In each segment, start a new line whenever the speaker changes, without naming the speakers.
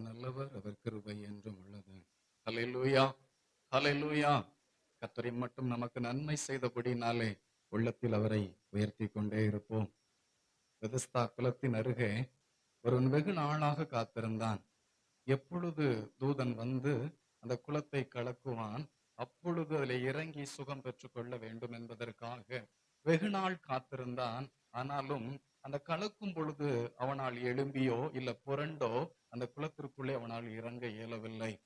கர்த்தர் நல்லவர் அவர் கிருபை என்றும் உள்ளது. அலையலூயா அலையலூயா கர்த்தரை மட்டும் நமக்கு நன்மை செய்தபடினாலே உள்ளத்தில் அவரை உயர்த்தி கொண்டே இருப்போம். பெதஸ்தா குலத்தின் அருகே ஒருவன் வெகு நாளாக காத்திருந்தான். எப்பொழுது தூதன் வந்து அந்த குலத்தை கலக்குவான் அப்பொழுது அதில் இறங்கி சுகம் பெற்றுக்கொள்ள வேண்டும் என்பதற்காக வெகு நாள் காத்திருந்தான். ஆனாலும் அந்த கலக்கும் பொழுது அவனால் எழும்பியோ இல்ல புரண்டோ அந்த குளத்திற்குள்ளே அவனால் இறங்க இயலவில்லை.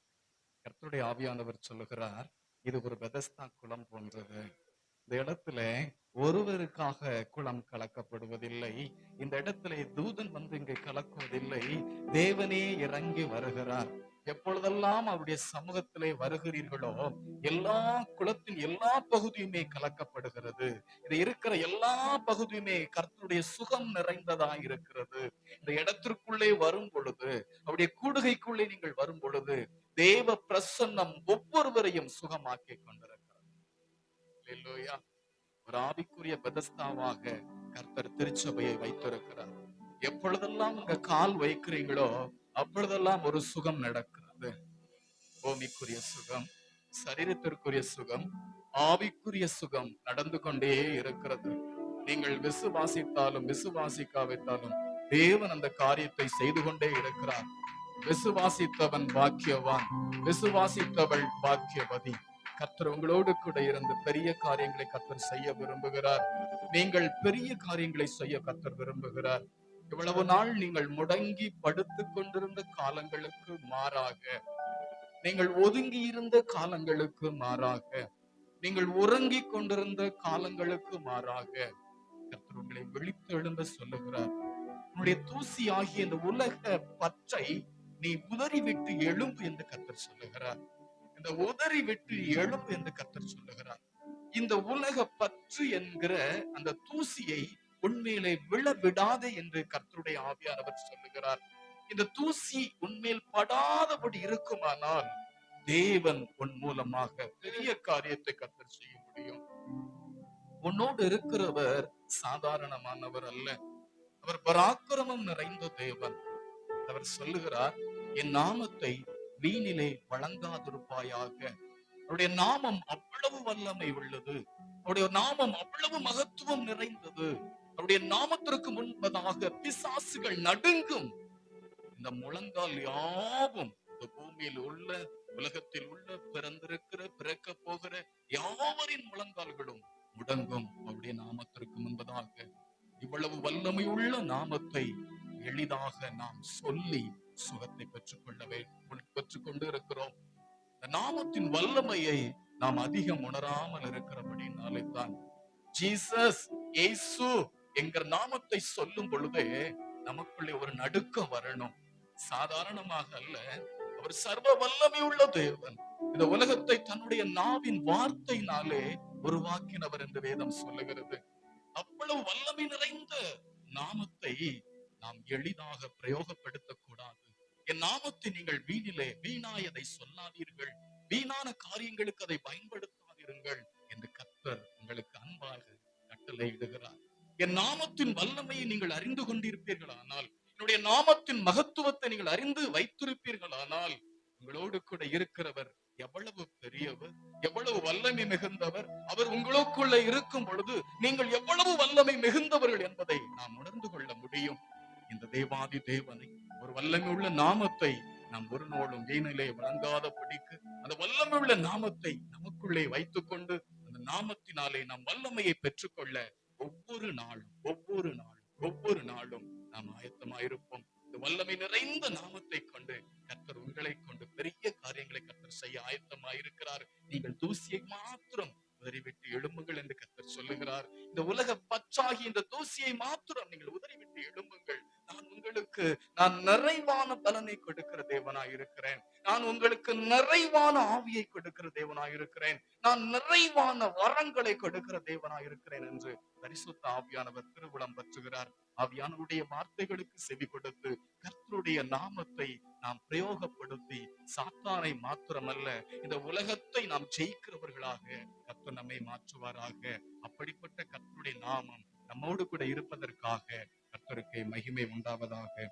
கர்த்தருடைய ஆவியானவர் சொல்லுகிறார் இது ஒரு பெதஸ்தா குளம் போன்றது. இந்த இடத்துல ஒருவருக்காக குளம் கலக்கப்படுவதில்லை. இந்த இடத்துல தூதன் வந்து இங்கே கலக்குவதில்லை. தேவனே இறங்கி வருகிறார். எப்பொழுதெல்லாம் அவருடைய சமூகத்திலே வருகிறீர்களோ எல்லா குளத்தின் எல்லா பகுதியுமே கலக்கப்படுகிறது. இது இருக்கிற எல்லா பகுதியுமே கர்த்தருடைய சுகம் நிறைந்ததா இருக்கிறது. இந்த இடத்திற்குள்ளே வரும் பொழுது அவருடைய கூடுகைக்குள்ளே நீங்கள் வரும் பொழுது தேவ பிரசன்னம் ஒவ்வொருவரையும் சுகமாக்கி கொண்டிருக்கிறது. ஒரு ஆவிக்குரிய பெதஸ்தாவாக கர்த்தர் திருச்சபையை வைத்திருக்கிறார். எப்பொழுதெல்லாம் உங்க கால் வைக்கிறீங்களோ அப்பொழுதெல்லாம் ஒரு சுகம் நடக்கிறது. பூமிக்குரிய சுகம் சரீரத்திற்குரிய சுகம் ஆவிக்குரிய சுகம் நடந்து கொண்டே இருக்கிறது. நீங்கள் விசுவாசித்தாலும் விசுவாசிக்காவிட்டாலும் தேவன் அந்த காரியத்தை செய்து கொண்டே இருக்கிறார். விசுவாசித்தவன் பாக்கியவான் விசுவாசித்தவள் பாக்கியவதி. கர்த்தர் உங்களோடு கூட இருந்து பெரிய காரியங்களை கர்த்தர் செய்ய விரும்புகிறார். நீங்கள் பெரிய காரியங்களை செய்ய கர்த்தர் விரும்புகிறார். இவ்வளவு நாள் நீங்கள் முடங்கி படுத்துக் கொண்டிருந்த காலங்களுக்கு மாறாக நீங்கள் ஒதுங்கி இருந்த காலங்களுக்கு மாறாக நீங்கள் உறங்கிக் கொண்டிருந்த காலங்களுக்கு மாறாக கர்த்தர் உங்களை விழித்து எழும்ப சொல்லுகிறார். உன்னுடைய தூசி ஆகிய இந்த உலக பற்றை நீ உதறி விட்டு எழும்பு என்று கர்த்தர் சொல்லுகிறார். இந்த உதறி விட்டு எழும்பு என்று கர்த்தர் சொல்லுகிறார். இந்த உலக பற்று என்கிற அந்த தூசியை உண்மையிலே விழ விடாதே என்று கர்த்தருடைய ஆவியானவர் சொல்லுகிறார். இந்த தூசி உண்மையில் படாதபடி இருக்குமானால் தேவன் உன் மூலமாக பெரிய காரியத்தை கர்த்தர் செய்ய முடியும். உன்னோடு இருக்கிறவர் சாதாரணமானவர் அல்ல. அவர் பராக்கிரமம் நிறைந்த தேவன். அவர் சொல்லுகிறார் என் நாமத்தை வீணிலே வழங்காதிருப்பாயாக. அவருடைய நாமம் அவ்வளவு வல்லமை உள்ளது. அவருடைய நாமம் அவ்வளவு மகத்துவம் நிறைந்தது. அவருடைய நாமத்திற்கு முன்பதாக பிசாசுகள் நடுங்கும். இந்த முழங்கால் யாவும் இந்த பூமியில் உள்ள உலகத்தில் உள்ள பிறந்திருக்கிற பிறக்க போகிற யாவரின் முழங்கால்களும் முடங்கும் அவருடைய நாமத்திற்கு முன்பதாக. இவ்வளவு வல்லமை உள்ள நாமத்தை எளிதாக நாம் சொல்லி சுகத்தை பெற்றுக்கொள்ளவே வேண்டும் பெற்றுக்கொண்டு இருக்கிறோம் நாமத்தின் வல்லமையை நாம் அதிகம் உணராமல் இருக்கிறபடினாலே தான். ஜீசஸ் இயேசு எங்க நாமத்தை சொல்லும் பொழுதே நமக்குள்ளே ஒரு நடுக்கம் வரணும். சாதாரணமாக அல்ல அவர் சர்வ வல்லமை உள்ள தேவன். இந்த உலகத்தை தன்னுடைய நாவின் வார்த்தையினாலே உருவாக்கினவர் என்று வேதம் சொல்லுகிறது. அவ்வளவு வல்லமை நிறைந்த நாமத்தை நாம் எளிதாக பிரயோகப்படுத்தக்கூடாது. என் நாமத்தை நீங்கள் வீணிலே வீணாயதை சொல்லாதீர்கள். வீணான காரியங்களுக்கு அதை பயன்படுத்தாதீர்கள் என் நாமத்தின் வல்லமையை நீங்கள் அறிந்து கொண்டிருப்பீர்களானால் என்னுடைய நாமத்தின் மகத்துவத்தை நீங்கள் அறிந்து வைத்திருப்பீர்களானால் உங்களோடு கூட இருக்கிறவர் எவ்வளவு பெரியவர் எவ்வளவு வல்லமை மிகுந்தவர் அவர் உங்களுக்குள்ள இருக்கும் பொழுது நீங்கள் எவ்வளவு வல்லமை மிகுந்தவர்கள் என்பதை நாம் உணர்ந்து கொள்ள முடியும். இந்த தேவாதி தேவனை ஒரு வல்லமை உள்ள நாமத்தை நாம் ஒரு நாளும் வீணிலே வழங்காத படிக்கு அந்த வல்லமை உள்ள நாமத்தை நமக்குள்ளே வைத்துக்கொண்டு அந்த நாமத்தினாலே நாம் வல்லமையை பெற்றுக்கொள்ள ஒவ்வொரு நாளும் ஒவ்வொரு நாளும் ஒவ்வொரு நாளும் நாம் ஆயத்தமாயிருப்போம். இந்த வல்லமை நிறைந்த நாமத்தை கொண்டு கர்த்தர் உங்களை கொண்டு பெரிய காரியங்களை கர்த்தர் செய்ய ஆயத்தமாயிருக்கிறார். நீங்கள் தூசியை மாத்திரம் உதறிவிட்டு எழும்புங்கள் என்று கர்த்தர் சொல்லுகிறார். இந்த உலக பச்சாகி இந்த தூசியை மாத்திரம் நீங்கள் உதறிவிட்டு எழும்புங்கள். உங்களுக்கு நான் நிறைவான பலனை கொடுக்கிற தேவனாய் இருக்கிறேன் நான் உங்களுக்கு நிறைவான ஆவியை கொடுக்கிற தேவனாய் இருக்கிறேன் நான் நிறைவான வரங்களை கொடுக்கிற தேவனாய் இருக்கிறேன் என்று பரிசுத்த ஆவியானவர் திருவிழம் பற்றுகிறார். ஆவியானவருடைய வார்த்தைகளுக்கு செவி கொடுத்து கர்த்தருடைய நாமத்தை நாம் பிரயோகப்படுத்தி சாத்தானை மாத்திரமல்ல இந்த உலகத்தை நாம் ஜெயிக்கிறவர்களாக கர்த்தர் நம்மை மாற்றுவாராக. அப்படிப்பட்ட கர்த்தருடைய நாமம் நம்மோடு கூட இருப்பதற்காக கர்த்தருக்கு மகிமை உண்டாவதாக